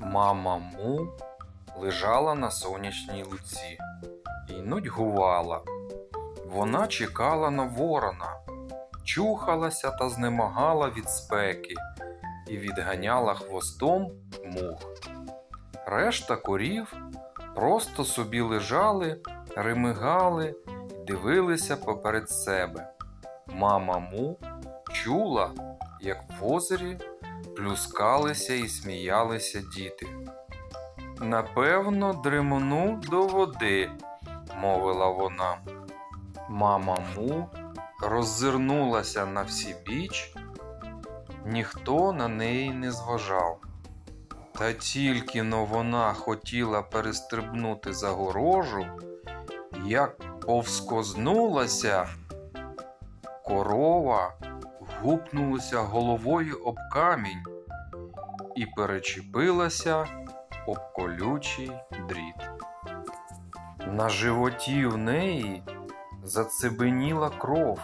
Мама лежала на сонячній луці і нудьгувала. Вона чекала на ворона, чухалася та знемагала від спеки і відганяла хвостом мух. Решта корів просто собі лежали, ремигали і дивилися поперед себе. Мама чула, як в озері плюскалися і сміялися діти. Напевно, дремну до води, мовила вона. Мама Му роззирнулася на всі біч, ніхто на неї не зважав. Та тільки но вона хотіла перестрибнути загорожу, як повскознулася, корова гупнулася головою об камінь і перечепилася об колючий дріт. На животі в неї зацебеніла кров,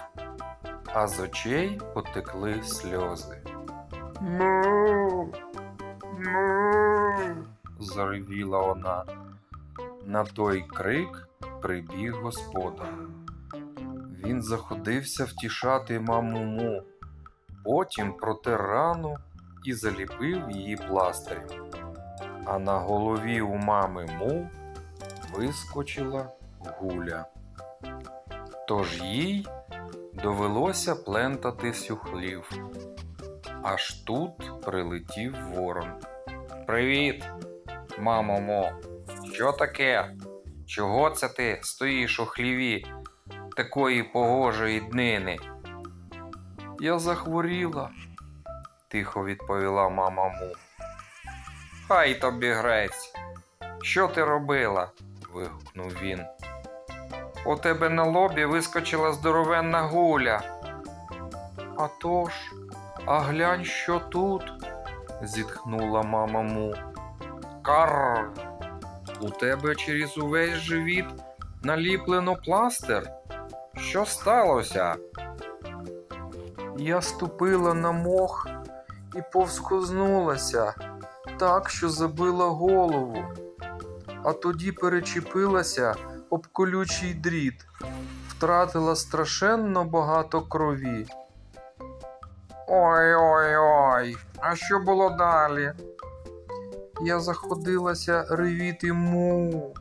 а з очей потекли сльози. Му, му, заревіла вона. На той крик прибіг господар. Він заходився втішати маму му, потім протер рану і заліпив її пластирем. А на голові у мами му вискочила гуля. Тож їй довелося плентатись у хлів. Аж тут прилетів ворон. Привіт, мамо мо. Що таке? Чого це ти стоїш у хліві такої погожої днини? Я захворіла, тихо відповіла мама му. Хай тобі грець. Що ти робила? вигукнув він. У тебе на лобі вискочила здоровенна гуля. А тож, а глянь, що тут? зітхнула мама му. Карр. У тебе через увесь живіт наліплено пластир. Що сталося? Я ступила на мох і повскознулася так, що забила голову, а тоді перечепилася об колючий дріт, втратила страшенно багато крові. Ой-ой-ой, а що було далі? Я заходилася ревіти му.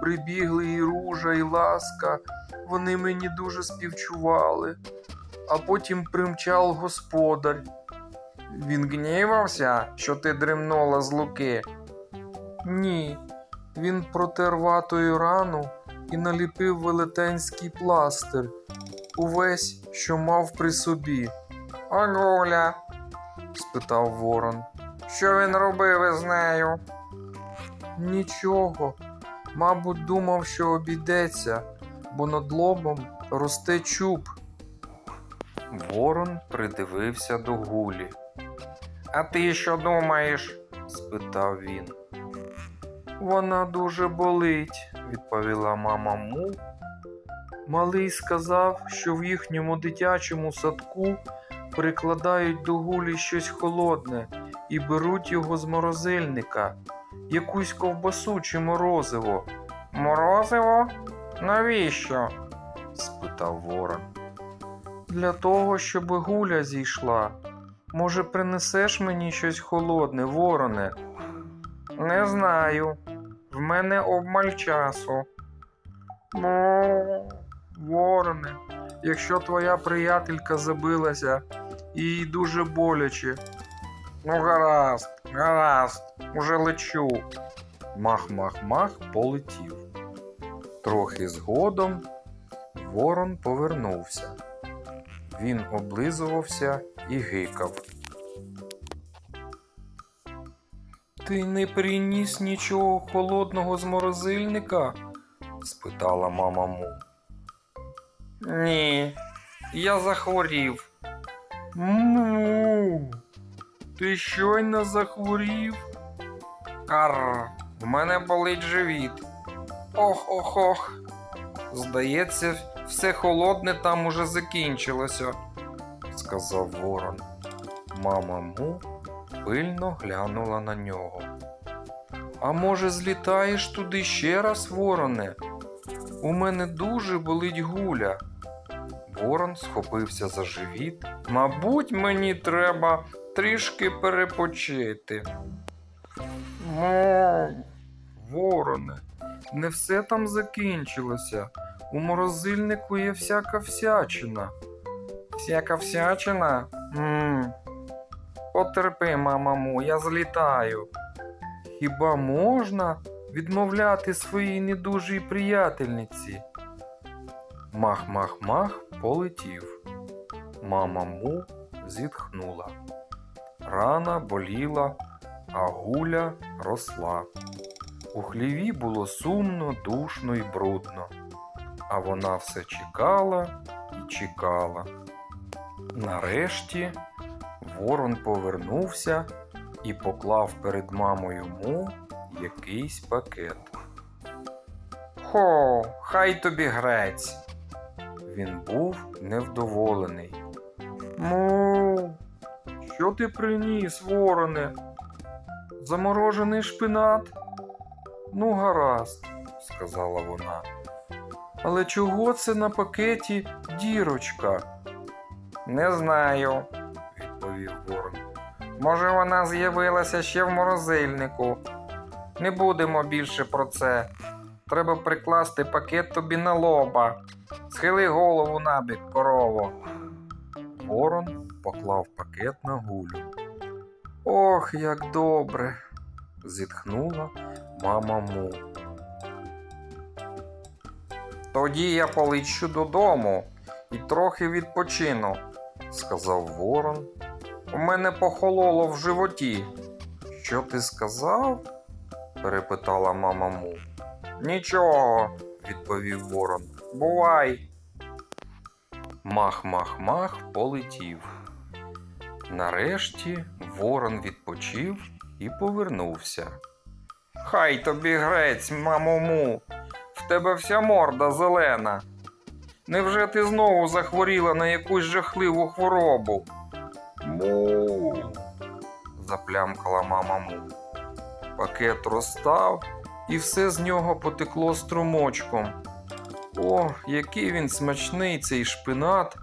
Прибігли і ружа, і ласка, вони мені дуже співчували, а потім примчав господар. Він гнівався, що ти дремнула з луки? Ні, він протер ватою рану і наліпив велетенський пластир, увесь, що мав при собі. А Гуля? спитав ворон. Що він робив із нею? Нічого. Мабуть, думав, що обійдеться, бо над лобом росте чуб. Ворон придивився до гулі. А ти що думаєш? спитав він. Вона дуже болить, відповіла мама му. Малий сказав, що в їхньому дитячому садку прикладають до гулі щось холодне і беруть його з морозильника, якусь ковбасу чи морозиво. Морозиво? Навіщо? спитав ворон. Для того, щоб гуля зійшла. Може, принесеш мені щось холодне, вороне? Не знаю. В мене обмаль часу. Ну, вороне, якщо твоя приятелька забилася, їй дуже боляче. Ну, гаразд, гаразд, уже лечу. Мах-мах-мах полетів. Трохи згодом ворон повернувся. Він облизувався і гикав. Ти не приніс нічого холодного з морозильника? спитала мама му. Ні, я захворів. Му. Ти щойно захворів? Карр, в мене болить живіт. Ох ох ох. Здається, все холодне там уже закінчилося, сказав ворон. Мама му пильно глянула на нього. А може, злітаєш туди ще раз, вороне? У мене дуже болить гуля. Ворон схопився за живіт. Мабуть, мені треба трішки перепочити. Мо, вороне, не все там закінчилося. У морозильнику є всяка всячина. Всяка всячина? Мм. Потерпи, мамаму, я злітаю. Хіба можна відмовляти своїй недужій приятельниці? Мах-мах-мах полетів. Мама му зітхнула. Рана боліла, а гуля росла. У хліві було сумно, душно і брудно, а вона все чекала і чекала. Нарешті ворон повернувся і поклав перед мамою му якийсь пакет. Хо, хай тобі грець. Він був невдоволений. Му, що ти приніс, вороне? Заморожений шпинат? Ну, гаразд, сказала вона. Але чого це на пакеті дірочка? Не знаю, відповів ворон. Може, вона з'явилася ще в морозильнику. Не будемо більше про це. Треба прикласти пакет тобі на лоба. Схили голову набік, корово. Ворон поклав пакет на гулю. Ох, як добре. зітхнула мама му. Тоді я полечу додому і трохи відпочину, сказав ворон. У мене похололо в животі. Що ти сказав? перепитала мама му. Нічого, відповів ворон. Бувай. Мах-мах-мах полетів. Нарешті ворон відпочив і повернувся. Хай тобі грець, мамо му, в тебе вся морда зелена. Невже ти знову захворіла на якусь жахливу хворобу? Му. заплямкала мама му. Пакет розстав, і все з нього потекло струмочком. О, який він смачний цей шпинат.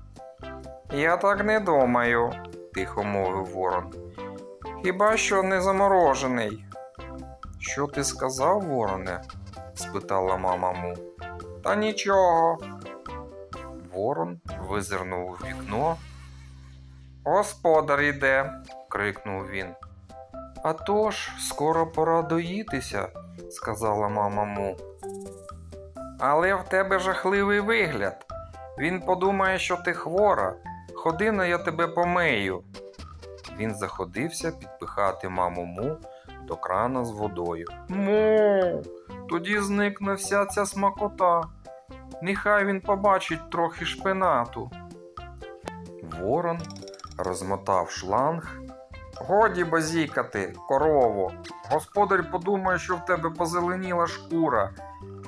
Я так не думаю, тихо мовив ворон. Хіба що не заморожений. Що ти сказав, вороне? спитала мама му. Та нічого. Ворон визирнув у вікно. Господар іде, крикнув він. «А тож, скоро пора доїтися, сказала мама му. Але в тебе жахливий вигляд. Він подумає, що ти хвора. Ходи на я тебе помию. Він заходився підпихати маму му до крана з водою. Му, тоді зникне вся ця смакота. Нехай він побачить трохи шпинату. Ворон розмотав шланг. Годі базікати, корово. Господар подумає, що в тебе позеленіла шкура.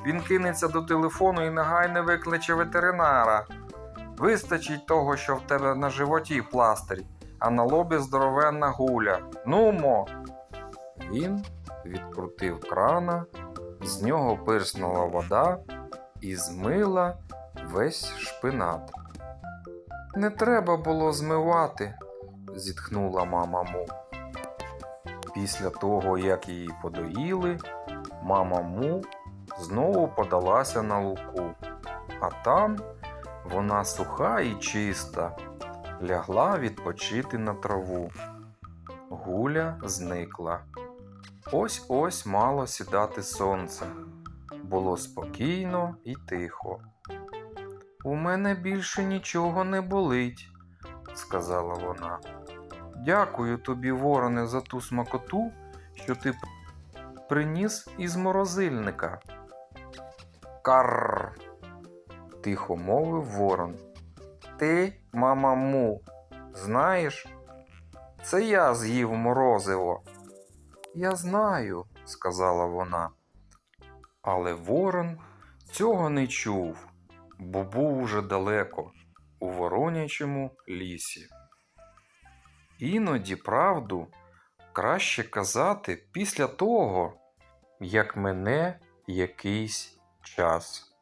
Він кинеться до телефону і негайно викличе ветеринара. Вистачить того, що в тебе на животі пластир, а на лобі здоровенна гуля. Нумо. Він відкрутив крана, з нього пирснула вода і змила весь шпинат. Не треба було змивати, зітхнула мама Му. Після того, як її подоїли, мама Му знову подалася на луку, а там вона суха і чиста, лягла відпочити на траву. Гуля зникла. Ось ось мало сідати сонце. Було спокійно і тихо. У мене більше нічого не болить, сказала вона. Дякую тобі, вороне, за ту смакоту, що ти приніс із морозильника. Карр. тихо мовив ворон. Ти, мама му, знаєш? Це я з'їв морозиво. Я знаю, сказала вона. Але ворон цього не чув, бо був уже далеко, у воронячому лісі. Іноді правду краще казати після того, як мене якийсь час.